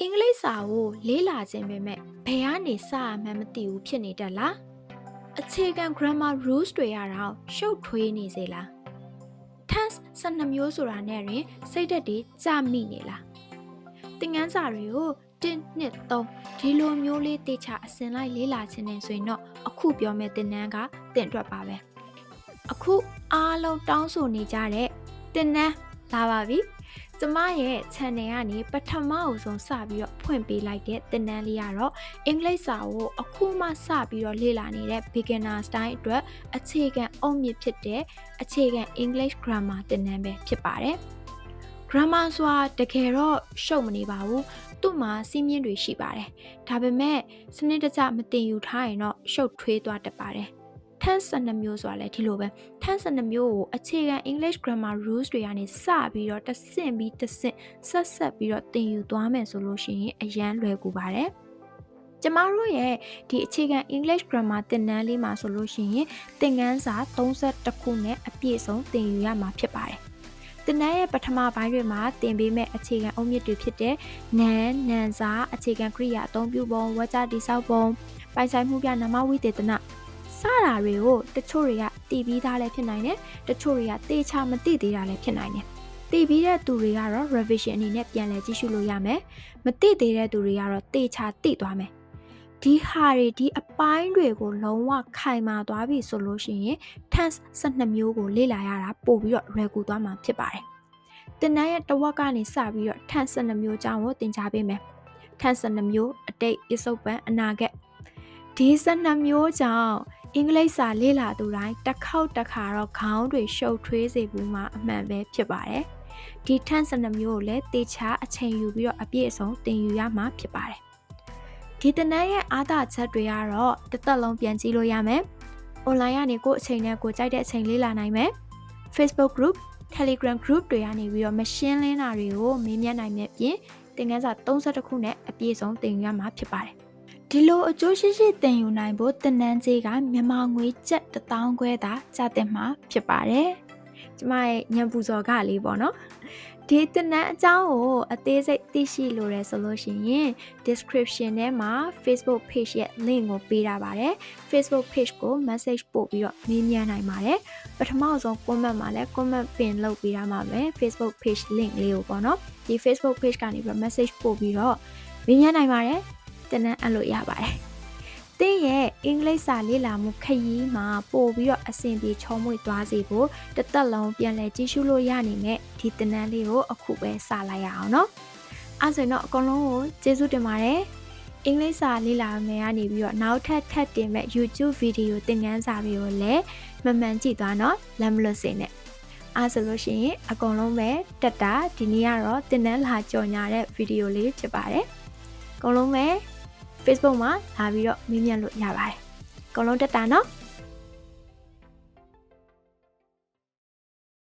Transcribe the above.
အင်္ဂလိပ်စာကိုလေးလာခြင်းပဲမဲ့ဘယ်ကနေစရမှန်းမသိဘူးဖြစ်နေတတ်လားအခြေခံ grammar rules တွေရတော့ရှုပ်ထွေးနေစေလား tense 12မျိုးဆိုတာနဲ့ရင်စိတ်သက်တွေကြမိနေလားသင်ခန်းစာတွေကို1 2 3ဒီလိုမျိုးလေးတေချာအစင်လိုက်လေးလာခြင်းနဲ့ဆိုရင်တော့အခုပြောမယ့်သင်တန်းကသင်အတွက်ပါပဲအခုအားလုံးတောင်းဆိုနေကြတဲ့သင်တန်းလာပါပြီ ကျမရဲ့ channel ကနေပထမအဆုံးစပြီးတော့ဖွင့်ပေးလိုက်တဲ့သင်တန်းလေးကတော့အင်္ဂလိပ်စာကိုအခုမှစပြီးတော့လေ့လာနေတဲ့ beginner style အတွက်အခြေခံအုတ်မြစ်ဖြစ်တဲ့အခြေခံ English grammar သင်တန်းပဲဖြစ်ပါတယ်။ grammar ဆိုတာတကယ်တော့ရှုပ်မနေပါဘူး။သူ့မှာစီးမြင်တွေရှိပါတယ်။ဒါပေမဲ့စနစ်တကျမတင်ယူထားရင်တော့ရှုပ်ထွေးသွားတတ်ပါတယ်။ tense 12မျိုးဆိုတာလည်းဒီလိုပဲ tense 12မျိုးကိုအခြေခံ English grammar rules တွေကနေစပြီးတော့တစ်ဆင့်ပြီးတစ်ဆင့်ဆက်ဆက်ပြီးတော့သင်ယူသွားမယ်ဆိုလို့ရှိရင်အရန်လွယ်ကူပါတယ်။ကျမတို့ရဲ့ဒီအခြေခံ English grammar သင်တန်းလေးမှာဆိုလို့ရှိရင်သင်ခန်းစာ32ခုနဲ့အပြည့်စုံသင်ယူရမှာဖြစ်ပါတယ်။သင်တန်းရဲ့ပထမပိုင်းတွေမှာသင်ပေးမဲ့အခြေခံအုတ်မြစ်တွေဖြစ်တဲ့နန်နန်စာအခြေခံကရိယာအသုံးပြုပုံဝါကြတိဆောက်ပုံပိုင်ဆိုင်မှုပြနာမဝိသေသန စတာတွေကိုတချို့တွေကတည်ပြီးသားလည်းဖြစ်နိုင်တယ်တချို့တွေကတေချာမသိသေးတာလည်းဖြစ်နိုင်တယ်တည်ပြီးတဲ့သူတွေကတော့ revision အနေနဲ့ပြန်လည်ကြည့်ရှုလို့ရမယ်မသိသေးတဲ့သူတွေကတော့တေချာသိသွားမယ်ဒီဟာတွေဒီအပိုင်းတွေကိုလုံးဝခိုင်မာသွားပြီဆိုလို့ရှိရင် tense 12မျိုးကိုလေ့လာရတာပို့ပြီးတော့လွယ်ကူသွားမှာဖြစ်ပါတယ်တင်နန်းရဲ့တဝက်ကနေစပြီးတော့ tense 12မျိုးအကြောင်းကိုသင်ကြားပေးမယ် tense 12မျိုးအတိတ်ပစ္စုပန်အနာဂတ်ဒီ12မျိုးကြောင့် အင်္ဂလိပ်စာလေ့လာသူတိုင်းတစ်ခေါက်တစ်ခါတော့ခေါင်းတွေရှုပ်ထွေးစေဘူးမှအမှန်ပဲဖြစ်ပါတယ်။ဒီထန့်စနမျိုးကိုလည်းတေချာအချိန်ယူပြီးတော့အပြည့်အစုံသင်ယူရမှာဖြစ်ပါတယ်။ဒီတနန်းရဲ့အားသာချက်တွေကတော့တစ်သက်လုံးပြန်ကြည့်လို့ရမယ်။ online ကနေကိုယ့်အချိန်နဲ့ကိုယ်ကြိုက်တဲ့အချိန်လေ့လာနိုင်မယ်။ Facebook group Telegram group တွေကနေပြီးတော့မရှင်းလင်းတာတွေကိုမေးမြန်းနိုင်မြပြင်သင်ခန်းစာ32ခုနဲ့အပြည့်စုံသင်ယူရမှာဖြစ်ပါတယ်။ ဒီလိုအကျိုးရှိရှိသင်ယူနိုင်ဖို့တင်နန်းကြီးကမြန်မာငွေကျပ်1000ခွဲသာကျတဲ့မှာဖြစ်ပါတယ်။ကျမရဲ့ညံပူဇော်ကလေးပေါ့နော်။ဒီတင်နန်းအကြောင်းကိုအသေးစိတ်သိရှိလိုရဆိုလို့ရှိရင် description ထဲမှာ Facebook page ရဲ့ link ကိုပေးထားပါတယ်။ Facebook page ကို message ပို့ပြီးတော့မေးမြန်းနိုင်ပါတယ်။ပထမဆုံး comment မှာလည်း comment pin လုပ်ပေးထားမှာပဲ Facebook page link လေးကိုပေါ့နော်။ဒီ Facebook page ကနေပြီးတော့ message ပို့ပြီးတော့မေးမြန်းနိုင်ပါတယ်။ တင်နန်းအပ်လို့ရပါတယ်။တင်းရဲ့အင်္ဂလိပ်စာလေ့လာမှုခရီးမှာပို့ပြီးတော့အဆင်ပြေချောမွေ့သွားစေဖို့တစ်သက်လုံးပြန်လည်ကြည့်ရှုလို့ရနေမဲ့ဒီတင်နန်းလေးကိုအခုပဲစလိုက်ရအောင်နော်။အဲဆိုရင်တော့အကုန်လုံးကိုကျေးဇူးတင်ပါတယ်။အင်္ဂလိပ်စာလေ့လာမယ်ကနေပြီးတော့နောက်ထပ်ထပ်တင်မဲ့ YouTube ဗီဒီယိုသင်ခန်းစာတွေကိုလည်းမှန်မှန်ကြည့်သွားနော်လမ်းမလွတ်စေနဲ့အားဆိုလို့ရှိရင်အကုန်လုံးပဲတက်တာဒီနေ့ကတော့တင်နန်းလာကြော်ညာတဲ့ဗီဒီယိုလေးဖြစ်ပါတယ်အကုန်လုံးပဲ Facebook မှာလာပြီးတော့မေးမြန်းလို့ရပါတယ်။အကုန်လုံးတက်တာနော်။